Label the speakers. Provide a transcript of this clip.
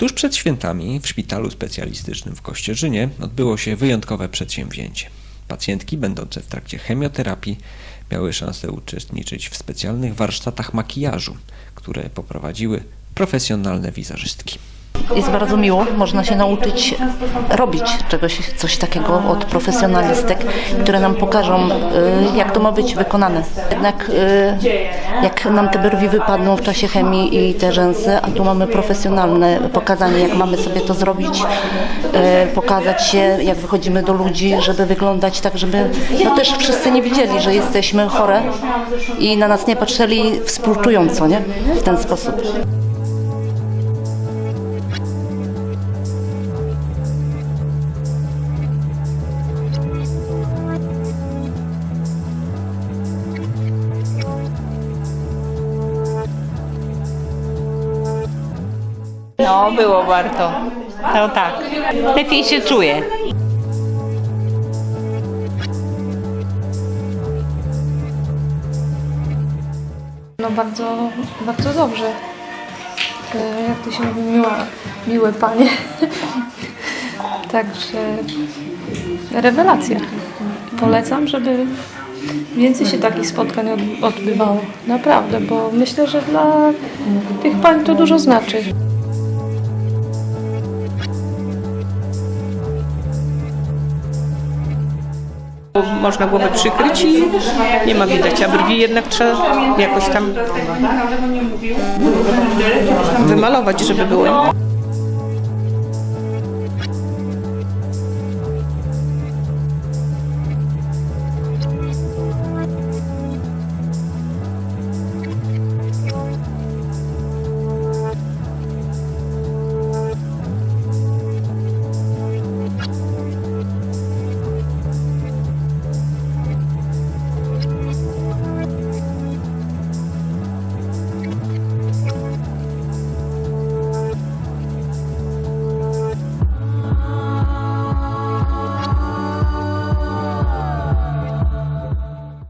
Speaker 1: Tuż przed świętami w szpitalu specjalistycznym w Kościerzynie odbyło się wyjątkowe przedsięwzięcie. Pacjentki będące w trakcie chemioterapii miały szansę uczestniczyć w specjalnych warsztatach makijażu, które poprowadziły profesjonalne wizerzystki.
Speaker 2: Jest bardzo miło, można się nauczyć robić czegoś, coś takiego od profesjonalistek, które nam pokażą, y, jak to ma być wykonane. Jednak y, jak nam te brwi wypadną w czasie chemii i te rzęsy, a tu mamy profesjonalne pokazanie, jak mamy sobie to zrobić, y, pokazać się, jak wychodzimy do ludzi, żeby wyglądać tak, żeby no też wszyscy nie widzieli, że jesteśmy chore i na nas nie patrzyli współczująco, nie? W ten sposób.
Speaker 3: No, było warto. No tak. Lepiej się czuję.
Speaker 4: No bardzo, bardzo dobrze. E, Jak to się mówi, miła, miłe panie. Także rewelacja. Polecam, żeby więcej się takich spotkań od- odbywało. Naprawdę, bo myślę, że dla tych pań to dużo znaczy.
Speaker 5: Można głowę przykryć i nie ma widać, a brwi jednak trzeba jakoś tam wymalować, żeby były.